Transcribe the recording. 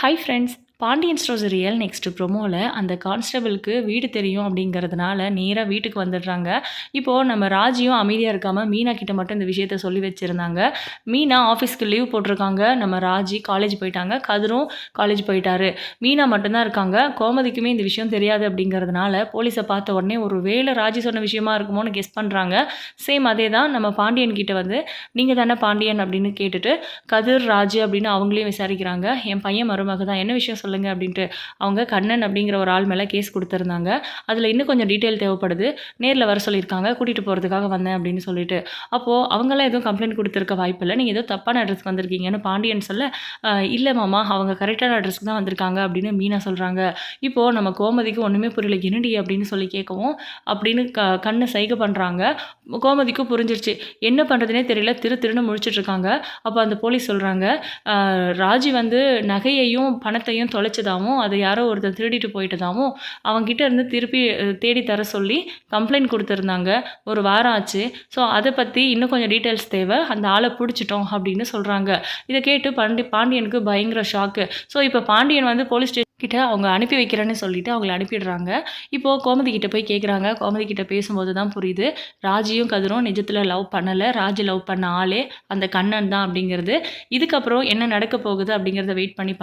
Hi friends Pandian stores real next ப்ரொமோவில் அந்த கான்ஸ்டபிளுக்கு வீடு தெரியும் அப்படிங்கிறதுனால நேராக வீட்டுக்கு வந்துடுறாங்க. இப்போது நம்ம ராஜியும் அமைதியாக இருக்காமல் மீனா கிட்ட மட்டும் இந்த விஷயத்த சொல்லி வச்சுருந்தாங்க. மீனா ஆஃபீஸ்க்கு லீவ் போட்டிருக்காங்க. நம்ம ராஜி காலேஜ் போயிட்டாங்க. கதிரும் காலேஜ் போயிட்டாரு. மீனா மட்டும்தான் இருக்காங்க. கோமதிக்குமே இந்த விஷயம் தெரியாது அப்படிங்கிறதுனால போலீஸை பார்த்த உடனே ஒரு வேளை ராஜி சொன்ன விஷயமா இருக்குமோன்னு கெஸ் பண்ணுறாங்க சேம் அதே தான் நம்ம பாண்டியன் கிட்ட வந்து நீங்கள் தானே பாண்டியன்? அப்படின்னு கேட்டுட்டு கதிர் ராஜு அப்படின்னு அவங்களே விசாரிக்கிறாங்க. என் பையன் மருமக தான் என்ன விஷயம் சொல்லுங்க அப்படின்ட்டு அவங்க கண்ணன் அப்படிங்கிற ஒரு ஆள் மேலே கேஸ் கொடுத்துருந்தாங்க. அதில் இன்னும் கொஞ்சம் டீட்டெயில் தேவைப்படுது. நேரில் வர சொல்லியிருக்காங்க. கூட்டிகிட்டு போகிறதுக்காக வந்தேன் அப்படின்னு சொல்லிட்டு. அப்போது அவங்களாம் எதுவும் கம்ப்ளைண்ட் கொடுத்துருக்க வாய்ப்பு இல்லை. நீங்கள் ஏதோ தப்பான அட்ரஸ்க்கு வந்திருக்கீங்கன்னு பாண்டியன் சொல்ல இல்லை மாமா அவங்க கரெக்டான அட்ரஸ்க்கு தான் வந்திருக்காங்க அப்படின்னு மீனா சொல்கிறாங்க இப்போது நம்ம கோமதிக்கு ஒன்றுமே புரியல. என்னடி அப்படின்னு சொல்லி கேட்கவும் அப்படின்னு க கண்ணை சைகை பண்ணுறாங்க கோமதிக்கும் புரிஞ்சிருச்சு. என்ன பண்ணுறதுனே தெரியல. திரு திருன்னு முழிச்சிட்ருக்காங்க அப்போ அந்த போலீஸ் சொல்கிறாங்க ராஜி வந்து நகையையும் பணத்தையும் தொலைச்சதாகவும் அதை யாரோ ஒருத்தர் திருடிட்டு போயிட்டதாகவும் அவங்ககிட்ட இருந்து திருப்பி தேடி தர சொல்லி கம்ப்ளைண்ட் கொடுத்துருந்தாங்க. ஒரு வாரம் ஆச்சு. ஸோ அதை பற்றி இன்னும் கொஞ்சம் டீட்டெயில்ஸ் தேவை. அந்த ஆளை பிடிச்சிட்டோம் அப்படின்னு சொல்கிறாங்க இதை கேட்டு பாண்டி பாண்டியனுக்கு பயங்கர ஷாக்கு ஸோ இப்போ பாண்டியன் வந்து போலீஸ் ஸ்டேஷன் கிட்ட அவங்க அனுப்பி வைக்கிறேன்னு சொல்லிட்டு அவங்கள அனுப்பிடுறாங்க. இப்போது கோமதி கிட்ட போய் கேட்குறாங்க கோமதி கிட்ட பேசும்போது தான் புரியுது. ராஜியும் கதிரும் நிஜத்தில் லவ் பண்ணலை. ராஜ் லவ் பண்ண ஆளே அந்த கண்ணன் தான் அப்படிங்கிறது. இதுக்கப்புறம் என்ன நடக்க போகுது அப்படிங்கிறத வெயிட் பண்ணி பார்க்க